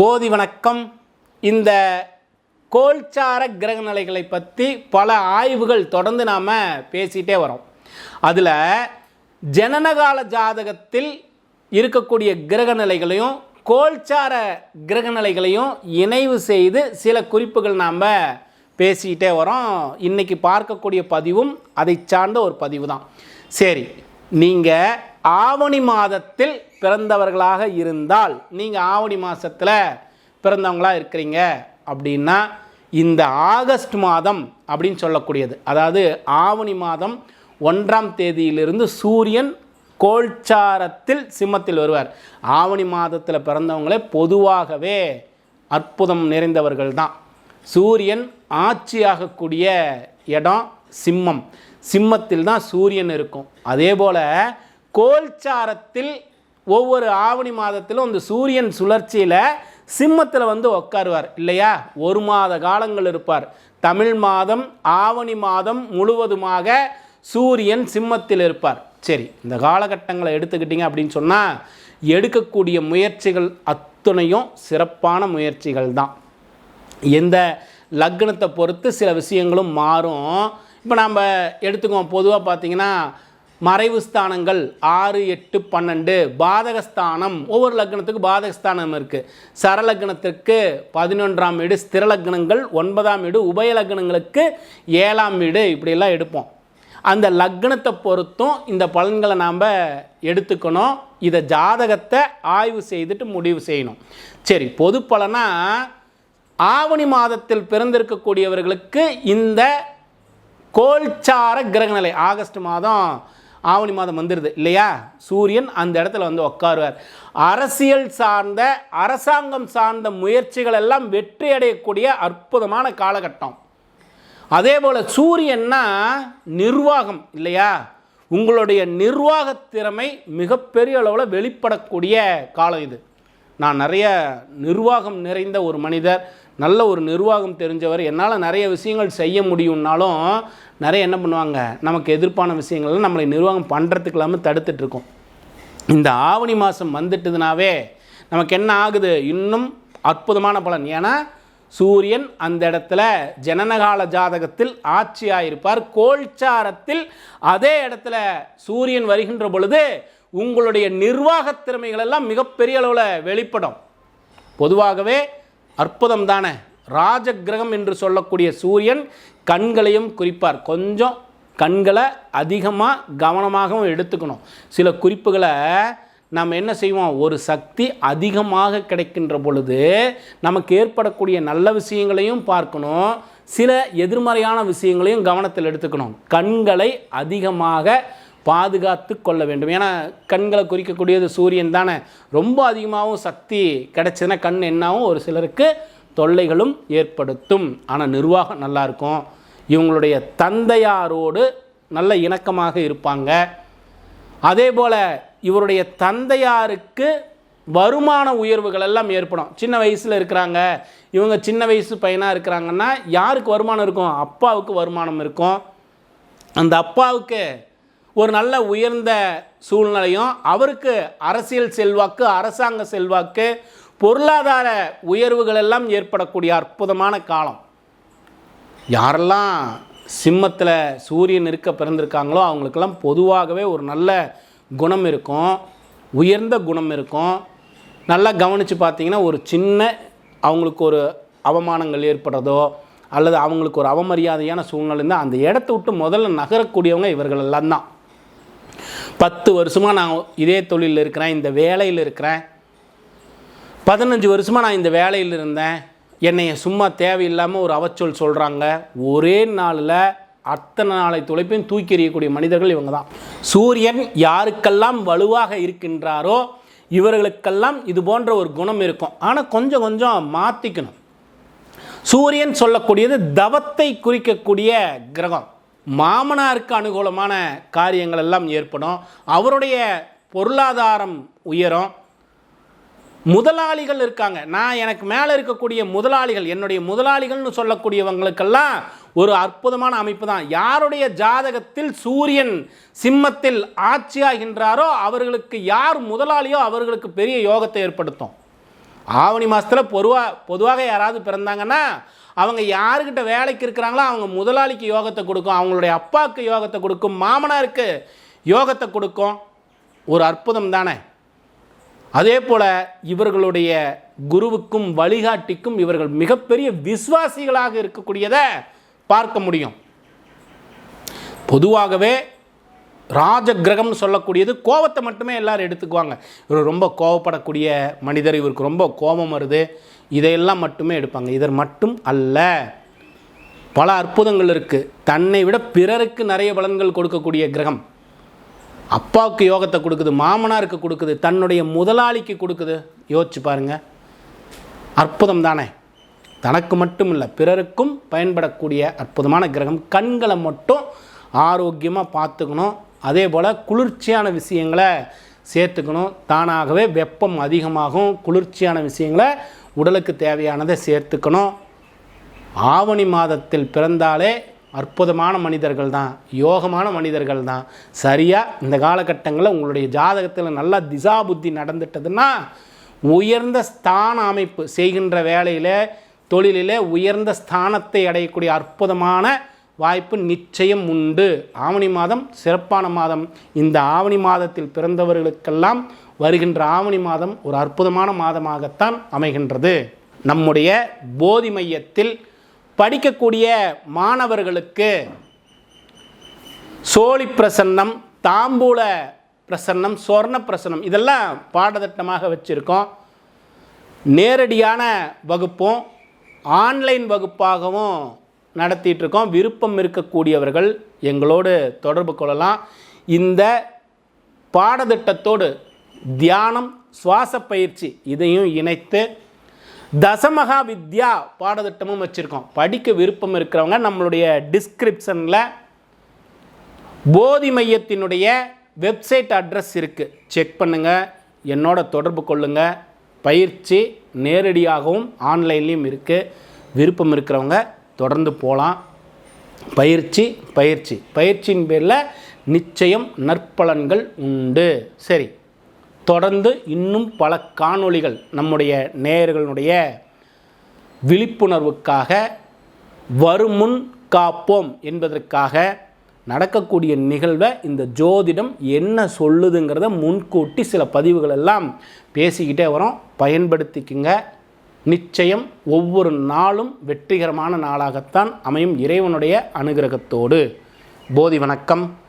போதி வணக்கம். இந்த கோல்சார கிரகநிலைகளை பற்றி பல ஆய்வுகள் தொடர்ந்து நாம் பேசிகிட்டே வரோம். அதில் ஜனனகால ஜாதகத்தில் இருக்கக்கூடிய கிரகநிலைகளையும் கோல்சார கிரகநிலைகளையும் இணைவு செய்து சில குறிப்புகள் நாம் பேசிக்கிட்டே வரோம். இன்றைக்கி பார்க்கக்கூடிய பதிவும் அதை சார்ந்த ஒரு பதிவு தான் சரி நீங்கள் ஆவணி மாதத்தில் பிறந்தவர்களாக இருந்தால் நீங்கள் ஆவணி மாதத்தில் பிறந்தவங்களாக இருக்கிறீங்க அப்படின்னா இந்த ஆகஸ்ட் மாதம் அப்படின்னு சொல்லக்கூடியது. அதாவது ஆவணி மாதம் ஒன்றாம் தேதியிலிருந்து சூரியன் கோல்சாரத்தில் சிம்மத்தில் வருவார். ஆவணி மாதத்தில் பிறந்தவங்களே பொதுவாகவே அற்புதம் நிறைந்தவர்கள் தான். சூரியன் ஆட்சியாகக்கூடிய இடம் சிம்மம். சிம்மத்தில் தான் சூரியன் இருக்கும். அதே போல் கோல்சாரத்தில் ஒவ்வொரு ஆவணி மாதத்திலும் அந்த சூரியன் சுழற்சியில் சிம்மத்தில் வந்து உட்காருவார் இல்லையா? ஒரு மாத காலங்கள் இருப்பார். தமிழ் மாதம் ஆவணி மாதம் முழுவதுமாக சூரியன் சிம்மத்தில் இருப்பார். சரி இந்த காலகட்டங்களை எடுத்துக்கிட்டிங்க அப்படின்னு சொன்னால் எடுக்கக்கூடிய முயற்சிகள் அத்துணையும் சிறப்பான முயற்சிகள் தான். எந்த லக்னத்தை பொறுத்து சில விஷயங்களும் மாறும். இப்போ நம்ம எடுத்துக்குவோம். பொதுவாக பார்த்தீங்கன்னா மறைவு ஸ்தானங்கள் ஆறு எட்டு பன்னெண்டு. பாதகஸ்தானம் ஒவ்வொரு லக்னத்துக்கு பாதகஸ்தானம் இருக்குது சரலக்னத்திற்கு பதினொன்றாம் வீடு ஸ்திர லக்னங்கள் ஒன்பதாம் வீடு உபய லக்னங்களுக்கு ஏழாம் வீடு இப்படியெல்லாம் எடுப்போம். அந்த லக்னத்தை பொறுத்தும் இந்த பலன்களை நாம் எடுத்துக்கணும். இதை ஜாதகத்தை ஆய்வு செய்துட்டு முடிவு செய்யணும். சரி பொது பலனா ஆவணி மாதத்தில் பிறந்திருக்கக்கூடியவர்களுக்கு இந்த கோல்சார கிரகநிலை ஆகஸ்ட் மாதம் ஆவணி மாதம் வந்துடுது இல்லையா? சூரியன் அந்த இடத்துல வந்து உட்காருவார் அரசியல் சார்ந்த அரசாங்கம் சார்ந்த முயற்சிகள் எல்லாம் வெற்றி அடையக்கூடிய அற்புதமான காலகட்டம். அதே போல் சூரியன்னா நிர்வாகம் இல்லையா? உங்களுடைய நிர்வாக திறமை மிகப்பெரிய அளவில் வெளிப்படக்கூடிய காலம் இது. நான் நிறைய நிர்வாகம் நிறைந்த ஒரு மனிதர் நல்ல ஒரு நிர்வாகம் தெரிஞ்சவர் என்னால் நிறைய விஷயங்கள் செய்ய முடியும்னாலும் நிறைய என்ன பண்ணுவாங்க? நமக்கு எதிர்ப்பான விஷயங்கள்லாம் நம்மளை நிர்வாகம் பண்ணுறதுக்கு இல்லாமல் தடுத்துட்ருக்கோம் இந்த ஆவணி மாதம் வந்துட்டுதுனாவே நமக்கு என்ன ஆகுது? இன்னும் அற்புதமான பலன். ஏன்னா சூரியன் அந்த இடத்துல ஜனனகால ஜாதகத்தில் ஆட்சியாக இருப்பார் கோல்சாரத்தில் அதே இடத்துல சூரியன் வருகின்ற பொழுது உங்களுடைய நிர்வாகத் திறமைகள் எல்லாம் மிகப்பெரிய அளவில் வெளிப்படும். பொதுவாகவே அற்புதம் தானே. ராஜகிரகம் என்று சொல்லக்கூடிய சூரியன் கண்களையும் குறிப்பார். கொஞ்சம் கண்களை அதிகமாக கவனமாகவும் எடுத்துக்கணும். சில குறிப்புகளை நம்ம என்ன செய்வோம்? ஒரு சக்தி அதிகமாக கிடைக்கின்ற பொழுது நமக்கு ஏற்படக்கூடிய நல்ல விஷயங்களையும் பார்க்கணும். சில எதிர்மறையான விஷயங்களையும் கவனத்தில் எடுத்துக்கணும். கண்களை அதிகமாக பாதுகாத்து கொள்ள வேண்டும். ஏன்னா கண்களை குறிக்கக்கூடியது சூரியன் தானே. ரொம்ப அதிகமாகவும் சக்தி கிடைச்சதுன்னா கண் என்னாவும் ஒரு சிலருக்கு தொல்லைகளும் ஏற்படுத்தும். ஆனால் நிர்வாகம் நல்லாயிருக்கும் இவங்களுடைய தந்தையாரோடு நல்ல இணக்கமாக இருப்பாங்க. அதே போல் இவருடைய தந்தையாருக்கு வருமான உயர்வுகள் எல்லாம் ஏற்படும். சின்ன வயசில் இருக்கிறாங்க. இவங்க சின்ன வயசு பையனாக இருக்கிறாங்கன்னா யாருக்கு வருமானம் இருக்கும்? அப்பாவுக்கு வருமானம் இருக்கும். அந்த அப்பாவுக்கு ஒரு நல்ல உயர்ந்த சூழ்நிலையும் அவருக்கு அரசியல் செல்வாக்கு அரசாங்க செல்வாக்கு பொருளாதார உயர்வுகள் எல்லாம் ஏற்படக்கூடிய அற்புதமான காலம். யாரெல்லாம் சிம்மத்தில் சூரியன் இருக்க பிறந்திருக்காங்களோ அவங்களுக்கெல்லாம் பொதுவாகவே ஒரு நல்ல குணம் இருக்கும் உயர்ந்த குணம் இருக்கும். நல்லா கவனித்து பார்த்தீங்கன்னா ஒரு சின்ன அவங்களுக்கு ஒரு அவமானங்கள் ஏற்படுறதோ அல்லது அவங்களுக்கு ஒரு அவமரியாதையான சூழ்நிலை இருந்தால் அந்த இடத்த விட்டு முதல்ல நகரக்கூடியவங்க இவர்கள் எல்லாம் தான். பத்து வருஷமாக நான் இதே தொழிலில் இருக்கிறேன் இந்த வேலையில் இருக்கிறேன். பதினஞ்சு வருஷமாக நான் இந்த வேலையில் இருந்தேன். என்னைய சும்மா தேவையில்லாமல் ஒரு அவச்சொல் சொல்கிறாங்க ஒரே நாளில் அத்தனை நாளை துளைப்பையும் தூக்கி எறியக்கூடிய மனிதர்கள் இவங்க தான் சூரியன் யாருக்கெல்லாம் வலுவாக இருக்கின்றாரோ இவர்களுக்கெல்லாம் இது போன்ற ஒரு குணம் இருக்கும். ஆனால் கொஞ்சம் கொஞ்சம் மாற்றிக்கணும் சூரியன் சொல்லக்கூடியது தவத்தை குறிக்கக்கூடிய கிரகம். மாமனாருக்கு அனுகூலமான காரியங்கள் எல்லாம் ஏற்படும். அவருடைய பொருளாதாரம் உயரும். முதலாளிகள் இருக்காங்க. நான் எனக்கு மேலே இருக்கக்கூடிய முதலாளிகள் என்னுடைய முதலாளிகள்னு சொல்லக்கூடியவங்களுக்கெல்லாம் ஒரு அற்புதமான அமைப்பு தான். யாருடைய ஜாதகத்தில் சூரியன் சிம்மத்தில் ஆட்சியாகின்றாரோ அவர்களுக்கு யார் முதலாளியோ அவர்களுக்கு பெரிய யோகத்தை ஏற்படுத்தும். ஆவணி மாதத்தில் பொதுவாக பொதுவாக யாராவது பிறந்தாங்கன்னா அவங்க யாருக்கிட்ட வேலைக்கு இருக்கிறாங்களோ அவங்க முதலாளிக்கு யோகத்தை கொடுக்கும். அவங்களுடைய அப்பாவுக்கு யோகத்தை கொடுக்கும். மாமனாருக்கு யோகத்தை கொடுக்கும். ஒரு அற்புதம் தானே? அதே போல் இவர்களுடைய குருவுக்கும் வழிகாட்டிக்கும் இவர்கள் மிகப்பெரிய விசுவாசிகளாக இருக்கக்கூடியதை பார்க்க முடியும். பொதுவாகவே ராஜ கிரகம்னு சொல்லக்கூடியது கோபத்தை மட்டுமே எல்லாரும் எடுத்துக்குவாங்க. இவர் ரொம்ப கோவப்படக்கூடிய மனிதர் இவருக்கு ரொம்ப கோபம் வருது. இதையெல்லாம் மட்டுமே எடுப்பாங்க. இதர் மட்டும் அல்ல. பல அற்புதங்கள் இருக்குது தன்னை விட பிறருக்கு நிறைய பலன்கள் கொடுக்கக்கூடிய கிரகம். அப்பாவுக்கு யோகத்தை கொடுக்குது மாமனாருக்கு கொடுக்குது தன்னுடைய முதலாளிக்கு கொடுக்குது. யோசிச்சு பாருங்க. அற்புதம் தானே? தனக்கு மட்டும் இல்லை பிறருக்கும் பயன்படக்கூடிய அற்புதமான கிரகம். கண்களை மட்டும் ஆரோக்கியமாக பார்த்துக்கணும். அதே போல் குளிர்ச்சியான விஷயங்களை சேர்த்துக்கணும். தானாகவே வெப்பம் அதிகமாகும். குளிர்ச்சியான விஷயங்களை உடலுக்கு தேவையானதை சேர்த்துக்கணும். ஆவணி மாதத்தில் பிறந்தாலே அற்புதமான மனிதர்கள் தான் யோகமான மனிதர்கள் தான் சரியாக இந்த காலகட்டங்களில் உங்களுடைய ஜாதகத்தில் நல்லா திசா புத்தி நடந்துட்டதுன்னா உயர்ந்த ஸ்தான அமைப்பு செய்கின்ற வேலையில் தொழிலில் உயர்ந்த ஸ்தானத்தை அடையக்கூடிய அற்புதமான வாய்ப்பு நிச்சயம் உண்டு. ஆவணி மாதம் சிறப்பான மாதம். இந்த ஆவணி மாதத்தில் பிறந்தவர்களுக்கெல்லாம் வருகின்ற ஆவணி மாதம் ஒரு அற்புதமான மாதமாகத்தான் அமைகின்றது. நம்முடைய போதி மையத்தில் படிக்கக்கூடிய மாணவர்களுக்கு சோழி பிரசன்னம் தாம்பூல பிரசன்னம் சொர்ண பிரசன்னம் இதெல்லாம் பாடத்திட்டமாக வச்சுருக்கோம். நேரடியான வகுப்பும் ஆன்லைன் வகுப்பாகவும் நடத்திட்டுருக்கோம். விருப்பம் இருக்கக்கூடியவர்கள் எங்களோடு தொடர்பு கொள்ளலாம். இந்த பாடத்திட்டத்தோடு தியானம் சுவாச பயிற்சி இதையும் இணைத்து தசமகா வித்யா பாடத்திட்டமும் வச்சுருக்கோம். படிக்க விருப்பம் இருக்கிறவங்க நம்மளுடைய டிஸ்கிரிப்ஷனில் போதி மையத்தினுடைய வெப்சைட் அட்ரஸ் இருக்குது செக் பண்ணுங்கள் என்னோட தொடர்பு கொள்ளுங்கள் பயிற்சி நேரடியாகவும் ஆன்லைன்லேயும் இருக்குது விருப்பம் இருக்கிறவங்க தொடர்ந்து போகலாம் பயிற்சி பயிற்சி. பயிற்சியின் பேரில் நிச்சயம் நற்பலன்கள் உண்டு. சரி. தொடர்ந்து இன்னும் பல காணொளிகள் நம்முடைய நேயர்களுடைய விழிப்புணர்வுக்காக வருமுன் காப்போம் என்பதற்காக நடக்கக்கூடிய நிகழ்வை இந்த ஜோதிடம் என்ன சொல்லுதுங்கிறத முன்கூட்டி சில பதிவுகள் எல்லாம் பேசிக்கிட்டே வரோம். பயன்படுத்திக்குங்க. நிச்சயம் ஒவ்வொரு நாளும் வெற்றிகரமான நாளாகத்தான் அமையும் இறைவனுடைய அனுகிரகத்தோடு. போதி வணக்கம்.